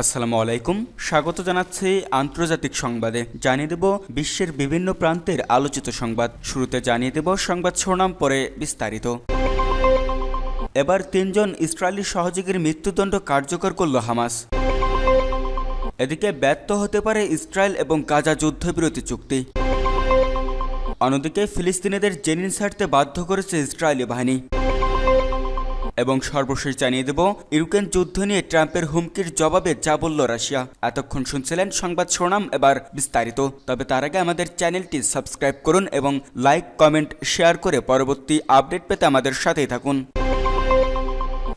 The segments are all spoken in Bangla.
আসসালামু আলাইকুম। স্বাগত জানাচ্ছি আন্তর্জাতিক সংবাদে। জানিয়ে দেব বিশ্বের বিভিন্ন প্রান্তের আলোচিত সংবাদ। শুরুতে জানিয়ে দেব সংবাদ শিরোনাম, পরে বিস্তারিত। এবার তিনজন ইসরায়েলি সহযোগীর মৃত্যুদণ্ড কার্যকর করল হামাস। এদিকে ব্যর্থ হতে পারে ইসরায়েল এবং গাজা যুদ্ধবিরতি চুক্তি। অন্যদিকে ফিলিস্তিনিদের জেনিন ছাড়তে বাধ্য করেছে ইসরায়েলি বাহিনী। এবং সর্বশেষ জানিয়ে দেব, ইউক্রেন যুদ্ধ নিয়ে ট্রাম্পের হুমকির জবাবে যা বলল রাশিয়া। এতক্ষণ শুনছিলেন সংবাদ শোনাম এবার বিস্তারিত। তবে তার আগে আমাদের চ্যানেলটি সাবস্ক্রাইব করুন এবং লাইক, কমেন্ট, শেয়ার করে পরবর্তী আপডেট পেতে আমাদের সাথেই থাকুন।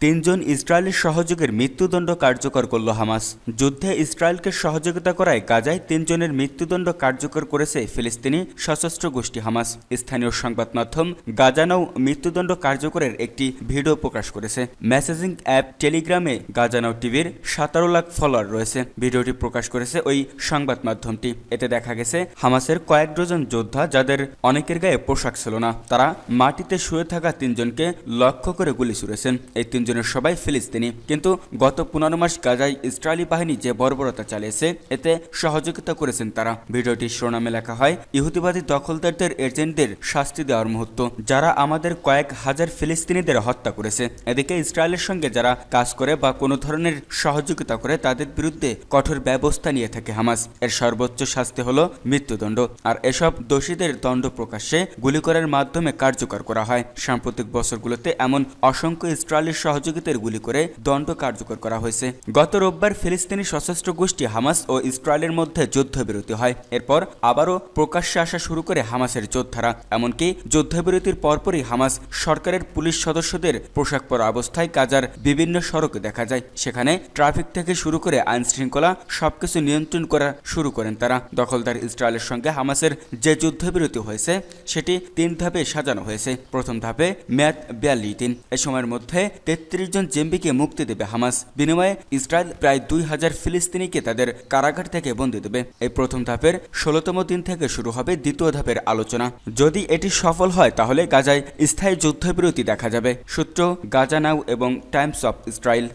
তিনজন ইসরায়েলি সহযোগের মৃত্যুদণ্ড কার্যকর করল হামাস। যুদ্ধে ইসরায়েলকে সহযোগিতা করায় গাজায় তিনজনের মৃত্যুদণ্ড কার্যকর করেছে ফিলিস্তিনি সশস্ত্র গোষ্ঠী হামাস। স্থানীয় সংবাদ মাধ্যম গাজানাও মৃত্যুদণ্ড কার্যকরের একটি ভিডিও প্রকাশ করেছে। মেসেজিং অ্যাপ টেলিগ্রামে গাজানাও টিভির সতেরো লাখ ফলোয়ার রয়েছে। ভিডিওটি প্রকাশ করেছে ওই সংবাদ মাধ্যমটি। এতে দেখা গেছে, হামাসের কয়েক ডজন যোদ্ধা যাদের অনেকের গায়ে পোশাক ছিল না, তারা মাটিতে শুয়ে থাকা তিনজনকে লক্ষ্য করে গুলি ছুড়েছেন। এই তিনজনের সবাই ফিলিস্তিনি। কিন্তু গত পনেরো মাস গাজায় ইসরায়েলি বাহিনী যে বর্বরতা চালিয়েছে, এতে সহযোগিতা করেছেন তারা। ভিডিওটির শিরোনামে লেখা হয়, ইহুদিবাদী দখলদারদের এজেন্টদের শাস্তি দেওয়ার মুহূর্ত, যারা আমাদের কয়েক হাজার ফিলিস্তিনিদের হত্যা করেছে। এদিকে ইসরায়েলের সঙ্গে যারা কাজ করে বা কোনো ধরনের সহযোগিতা করে, তাদের বিরুদ্ধে কঠোর ব্যবস্থা নিয়ে থাকে হামাস। এর সর্বোচ্চ শাস্তি হলো মৃত্যুদণ্ড। আর এসব দোষীদের দণ্ড প্রকাশ্যে গুলি করার মাধ্যমে কার্যকর করা হয়। সাম্প্রতিক বছরগুলোতে এমন অসংখ্য ইসরায়েলের সহযোগিতার গুলি করে দণ্ড কার্যকর করা হয়েছে। গত রোববার ফিলিস্তিনি সশস্ত্র গোষ্ঠী হামাস ও ইসরায়েলের মধ্যে যুদ্ধবিরতি হয়। এরপর আবারও প্রকাশ্যে আসা শুরু করে হামাসের যোদ্ধারা। এমনকি যুদ্ধবিরতির পরপরই হামাস সরকারের পুলিশ সদস্যদের পোশাক পরা অবস্থায় কাজার বিভিন্ন সড়কে দেখা যায়। সেখানে ট্রাফিক থেকে শুরু করে আইন শৃঙ্খলা সবকিছু নিয়ন্ত্রণ করা শুরু করেন তারা। দখলদার ইসরায়েলের সঙ্গে হামাসের যে যুদ্ধবিরতি হয়েছে, সেটি তিন ধাপে সাজানো হয়েছে। প্রথম ধাপে ম্যাথ বিয়াল্লিশ দিন। এ সময়ের মধ্যে তেত্রিশ জন জেম্বিকে মুক্তি দেবে হামাস। বিনিময়ে ইসরায়েল প্রায় দুই হাজার ফিলিস্তিনিকে তাদের কারাগার থেকে বন্দি দেবে। এই প্রথম ধাপের ষোলোতম দিন থেকে শুরু হবে দ্বিতীয় ধাপের আলোচনা। যদি এটি সফল হয়, তাহলে গাজায় স্থায়ী যুদ্ধবিরতি দেখা যাবে। সূত্র, গাজা নাও এবং টাইমস অফ ইসরায়েল।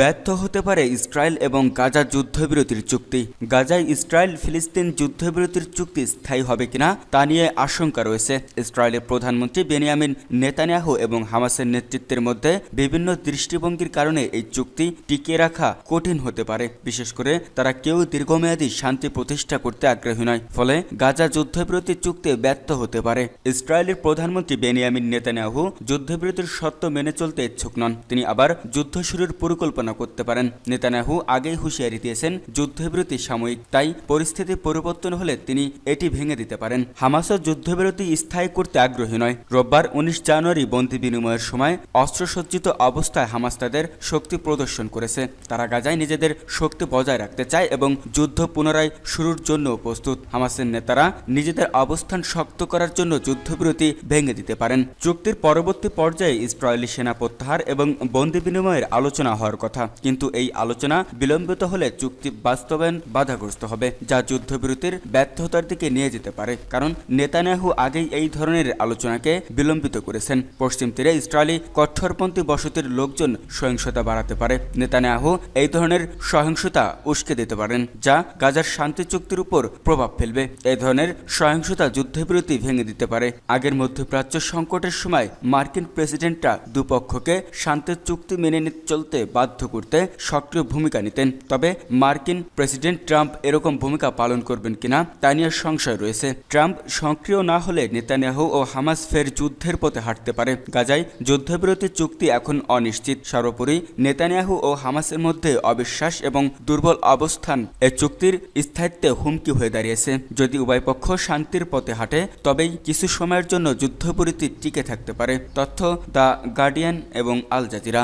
ব্যর্থ হতে পারে ইসরায়েল এবং গাজা যুদ্ধবিরতির চুক্তি। গাজায় ইসরায়েল ফিলিস্তিন যুদ্ধবিরতির চুক্তি স্থায়ী হবে কিনা তা নিয়ে আশঙ্কা রয়েছে। ইসরায়েলের প্রধানমন্ত্রী বেনিয়ামিন নেতানিয়াহু এবং হামাসের নেতৃত্বের মধ্যে বিভিন্ন দৃষ্টিভঙ্গির কারণে এই চুক্তি টিকিয়ে রাখা কঠিন হতে পারে। বিশেষ করে তারা কেউ দীর্ঘমেয়াদী শান্তি প্রতিষ্ঠা করতে আগ্রহী নয়। ফলে গাজা যুদ্ধবিরতির চুক্তি ব্যর্থ হতে পারে। ইসরায়েলের প্রধানমন্ত্রী বেনিয়ামিন নেতানিয়াহু যুদ্ধবিরতির সত্য মেনে চলতে ইচ্ছুক নন। তিনি আবার যুদ্ধ শুরুর পরিকল্পনা করতে পারেন। নেতানিয়াহু আগেই হুঁশিয়ারি দিয়েছেন, যুদ্ধবিরতি সাময়িক, তাই পরিস্থিতি পরিবর্তন হলে তিনি এটি ভেঙে দিতে পারেন। হামাসও যুদ্ধবিরতি স্থায়ী করতে আগ্রহী নয়। রোববার উনিশ জানুয়ারি বন্দি বিনিময়ের সময় অস্ত্রসজ্জিত অবস্থায় হামাস তাদের শক্তি প্রদর্শন করেছে। তারা গাজায় নিজেদের শক্তি বজায় রাখতে চায় এবং যুদ্ধ পুনরায় শুরুর জন্য প্রস্তুত। হামাসের নেতারা নিজেদের অবস্থান শক্ত করার জন্য যুদ্ধবিরতি ভেঙে দিতে পারেন। চুক্তির পরবর্তী পর্যায়ে ইসরায়েলি সেনা প্রত্যাহার এবং বন্দি বিনিময়ের আলোচনা হওয়ার কথা। কিন্তু এই আলোচনা বিলম্বিত হলে চুক্তি বাস্তবায়ন বাধাগ্রস্ত হবে, যা যুদ্ধবিরতির ব্যর্থতার দিকে নিয়ে যেতে পারে। কারণ নেতানিয়াহু আগেই এই ধরনের আলোচনাকে বিলম্বিত করেছেন। পশ্চিম তীরে ইসরায়েলি কঠোরপন্থী বসতির লোকজন সহিংসতা বাড়াতে পারে। নেতানিয়াহু এই ধরনের সহিংসতা উস্কে দিতে পারেন, যা গাজার শান্তি চুক্তির উপর প্রভাব ফেলবে। এই ধরনের সহিংসতা যুদ্ধবিরতি ভেঙে দিতে পারে। আগের মধ্যপ্রাচ্য সংকটের সময় মার্কিন প্রেসিডেন্টরা দুপক্ষকে শান্তির চুক্তি মেনে চলতে বাধ্য করতে সক্রিয় ভূমিকা নিতেন। তবে মার্কিন প্রেসিডেন্ট ট্রাম্প এরকম ভূমিকা পালন করবেন কিনা তা নিয়ে সংশয় রয়েছে। ট্রাম্প সক্রিয় না হলে নেতানিয়াহু ও হামাস ফের যুদ্ধের পথে হাঁটতে পারে। গাজায় যুদ্ধবিরতি চুক্তি এখন অনিশ্চিত। সর্বোপরি নেতানিয়াহু ও হামাসের মধ্যে অবিশ্বাস এবং দুর্বল অবস্থান এ চুক্তির স্থায়িত্বে হুমকি হয়ে দাঁড়িয়েছে। যদি উভয় পক্ষ শান্তির পথে হাঁটে, তবেই কিছু সময়ের জন্য যুদ্ধবিরতি টিকে থাকতে পারে, তথ্য দ্য গার্ডিয়ান এবং আল জাজিরা।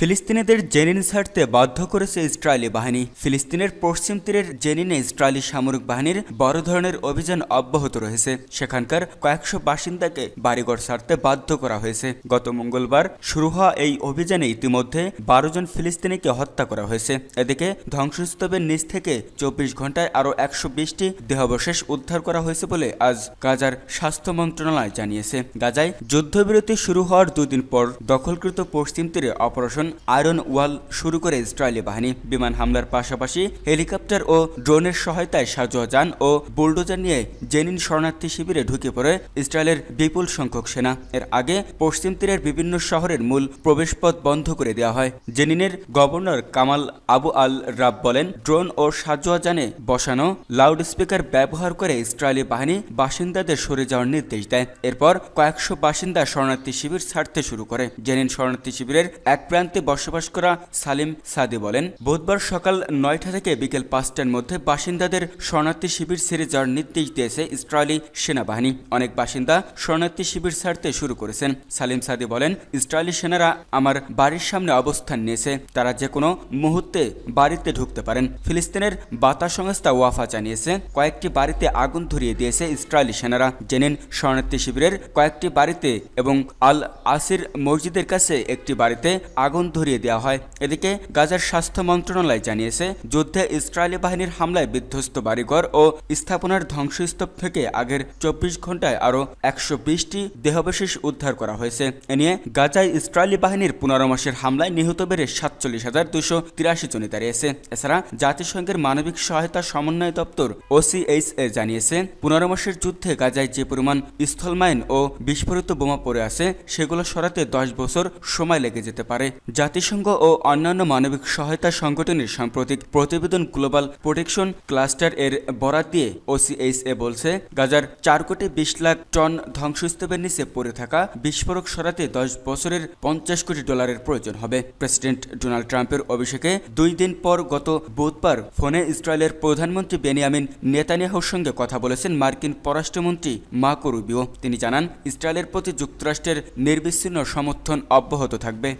ফিলিস্তিনিদের জেনিন ছাড়তে বাধ্য করেছে ইসরায়েলি বাহিনী। ফিলিস্তিনের পশ্চিম তীরের জেনিনে ইসরায়েলি সামরিক বাহিনীর বড় ধরনের অভিযান অব্যাহত রয়েছে। সেখানকার কয়েকশো বাসিন্দাকে বাড়িঘর ছাড়তে বাধ্য করা হয়েছে। গত মঙ্গলবার শুরু হওয়া এই অভিযানে ইতিমধ্যে বারো জন ফিলিস্তিনিকে হত্যা করা হয়েছে। এদিকে ধ্বংসস্তূপের নিচ থেকে চব্বিশ ঘন্টায় আরও একশো বিশটি দেহাবশেষ উদ্ধার করা হয়েছে বলে আজ গাজার স্বাস্থ্য মন্ত্রণালয় জানিয়েছে। গাজায় যুদ্ধবিরতি শুরু হওয়ার দুদিন পর দখলকৃত পশ্চিম তীরে অপারেশন আয়রন ওয়াল শুরু করে ইসরায়েলি বাহিনী বিমান হামলার পাশাপাশি হেলিকপ্টার ও ড্রোনের সহায়তায় সাজোয়া যান ও বুলডোজার নিয়ে জেনিন শরণার্থী শিবিরে ঢুকে পড়ে ইসরায়েলের বিপুল সংখ্যক সেনা। এর আগে পশ্চিম তীরের বিভিন্ন শহরের মূল প্রবেশপথ বন্ধ করে দেওয়া হয়। জেনিনের governor Kamal Abu al Rab বলেন, ড্রোন ও সাজোয়া যানে বসানো লাউডস্পিকার ব্যবহার করে ইসরায়েলি বাহিনী বাসিন্দাদের সরে যাওয়ার নির্দেশ দেয়। এরপর কয়েকশো বাসিন্দা শরণার্থী শিবির ছাড়তে শুরু করে। জেনিন শরণার্থী শিবিরের এক প্রান্তে বসবাস করা সালিম সাদি বলেন, বুধবার সকাল নয়টা থেকে বিকেল পাঁচটার মধ্যে বাসিন্দাদের শরণার্থী শিবির ছেড়ে যাওয়ার নির্দেশ দিয়েছে ইসরায়েলি সেনাবাহিনী। অনেক বাসিন্দা শরণার্থী শিবির ছাড়তে শুরু করেছেন। সালিম সাদি বলেন, ইসরায়েলি সেনারা আমার বাড়ির সামনে অবস্থান নিয়েছে। তারা যে কোনো মুহূর্তে বাড়িতে ঢুকতে পারেন। ফিলিস্তিনের বার্তা সংস্থা ওয়াফা জানিয়েছে, কয়েকটি বাড়িতে আগুন ধরিয়ে দিয়েছে ইসরায়েলি সেনারা। জেনেন শরণার্থী শিবিরের কয়েকটি বাড়িতে এবং আল আসির মসজিদের কাছে একটি বাড়িতে আগুন ধরিয়ে দেওয়া হয়। এদিকে গাজার স্বাস্থ্য মন্ত্রণালয় জানিয়েছে, যুদ্ধে ইসরায়েলি বাহিনীর হামলায় বিধ্বস্ত বাড়িঘর ও স্থাপনার ধ্বংসস্তূপ থেকে আগের চব্বিশ ঘন্টায় আরও একশো বিশটি দেহাবশেষ উদ্ধার করা হয়েছে। এ নিয়ে গাজায় ইসরায়েলি বাহিনীর পনেরো মাসের হামলায় নিহত বেড়ে সাতচল্লিশ হাজার দুশো তিরাশি জনে দাঁড়িয়েছে। এছাড়া জাতিসংঘের মানবিক সহায়তা সমন্বয় দপ্তর ওসিএইচ এ জানিয়েছে পনেরো মাসের যুদ্ধে গাজায় যে পরিমাণ স্থলমাইন ও বিস্ফোরিত বোমা পড়ে আছে, সেগুলো সরাতে দশ বছর সময় লেগে যেতে পারে। জাতিসংঘ ও অন্যান্য মানবিক সহায়তা সংগঠনের সাম্প্রতিক প্রতিবেদন গ্লোবাল প্রোটেকশন ক্লাস্টার এর বরাত দিয়ে ওসিএইচ এ বলছে, গাজার চার কোটি বিশ লাখ টন ধ্বংসস্তূপের নিচে পড়ে থাকা বিস্ফোরক সরাতে দশ বছরের পঞ্চাশ কোটি ডলারের প্রয়োজন হবে। প্রেসিডেন্ট ডোনাল্ড ট্রাম্পের অভিষেকে দুই দিন পর গত বুধবার ফোনে ইসরায়েলের প্রধানমন্ত্রী বেনিয়ামিন নেতানিয়াহুর সঙ্গে কথা বলেছেন মার্কিন পররাষ্ট্রমন্ত্রী মার্কো রুবিও। তিনি জানান, ইসরায়েলের প্রতি যুক্তরাষ্ট্রের নির্বিচ্ছিন্ন সমর্থন অব্যাহত থাকবে।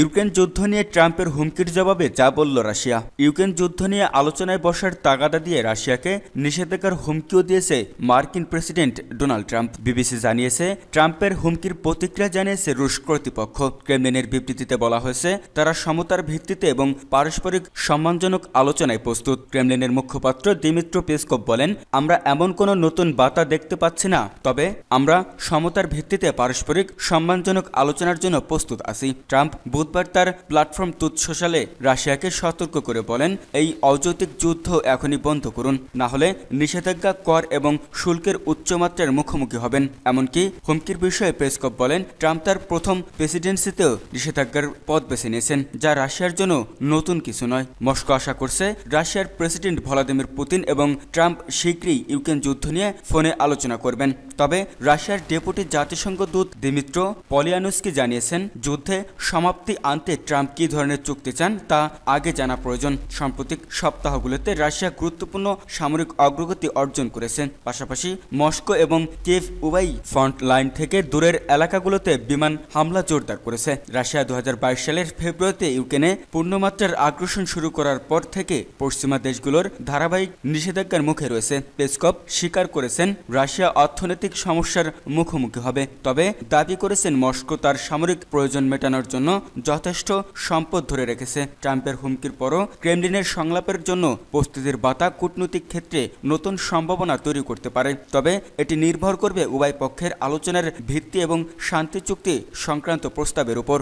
ইউক্রেন যুদ্ধ নিয়ে ট্রাম্পের হুমকির জবাবে যা বলল রাশিয়া। ইউক্রেন যুদ্ধ নিয়ে আলোচনায় বসার তাগাদা দিয়ে রাশিয়াকে নিষেধাজ্ঞার হুমকিও দিয়েছে মার্কিন প্রেসিডেন্ট ডোনাল্ড ট্রাম্প। বিবিসি জানিয়েছে, ট্রাম্পের হুমকির প্রতিক্রিয়া জানিয়েছে রুশ কর্তৃপক্ষ। ক্রেমলিনের বিবৃতিতে বলা হয়েছে, তারা সমতার ভিত্তিতে এবং পারস্পরিক সম্মানজনক আলোচনায় প্রস্তুত। ক্রেমলিনের মুখপাত্র দিমিত্র পেসকপ বলেন, আমরা এমন কোনো নতুন বার্তা দেখতে পাচ্ছি না, তবে আমরা সমতার ভিত্তিতে পারস্পরিক সম্মানজনক আলোচনার জন্য প্রস্তুত আছি। ট্রাম্প বুধবার তার প্ল্যাটফর্ম তুৎ সোশ্যালে রাশিয়াকে সতর্ক করে বলেন, এই অযৌক্তিক যুদ্ধ এখনই বন্ধ করুন, না হলে নিষেধাজ্ঞা কর এবং শুল্কের উচ্চমাত্রার মুখোমুখি হবেন। এমনকি হুমকির বিষয়ে পেসকপ বলেন, ট্রাম্প তার প্রথম প্রেসিডেন্সিতেও নিষেধাজ্ঞার পথ বেছে নিয়েছেন, যা রাশিয়ার জন্য নতুন কিছু নয়। মস্কো আশা করছে, রাশিয়ার প্রেসিডেন্ট ভলাদিমির পুতিন এবং ট্রাম্প শীঘ্রই ইউক্রেন যুদ্ধ নিয়ে ফোনে আলোচনা করবেন। তবে রাশিয়ার ডেপুটি জাতিসংঘ দূত দিমিত্র পলিয়ানুসকি জানিয়েছেন, যুদ্ধে সমাপ্তি আনতে ট্রাম্প কী ধরনের চুক্তি চান তা আগে জানা প্রয়োজন। সাম্প্রতিক সপ্তাহগুলোতে রাশিয়া গুরুত্বপূর্ণ সামরিক অগ্রগতি অর্জন করেছে। পাশাপাশি মস্কো এবং কেভ উবাই ফ্রন্ট লাইন থেকে দূরের এলাকাগুলোতে বিমান হামলা জোরদার করেছে। রাশিয়া দু সালের ফেব্রুয়ারিতে ইউক্রেনে পূর্ণমাত্রার আগ্রাসন শুরু করার পর থেকে পশ্চিমা দেশগুলোর ধারাবাহিক নিষেধাজ্ঞার মুখে রয়েছে। পেসকপ স্বীকার করেছেন, রাশিয়া অর্থনৈতিক সমস্যার মুখোমুখি হবে। তবে দাবি করেছেন, মস্কো তার সামরিক প্রয়োজন মেটানোর জন্য যথেষ্ট সম্পদ ধরে রেখেছে ট্রাম্পের হুমকির পরও ক্রেমলিনের সংলাপের জন্য প্রস্তুতির বাতা কূটনৈতিক ক্ষেত্রে নতুন সম্ভাবনা তৈরি করতে পারে। তবে এটি নির্ভর করবে উভয় পক্ষের আলোচনার ভিত্তি এবং শান্তি চুক্তি সংক্রান্ত প্রস্তাবের উপর।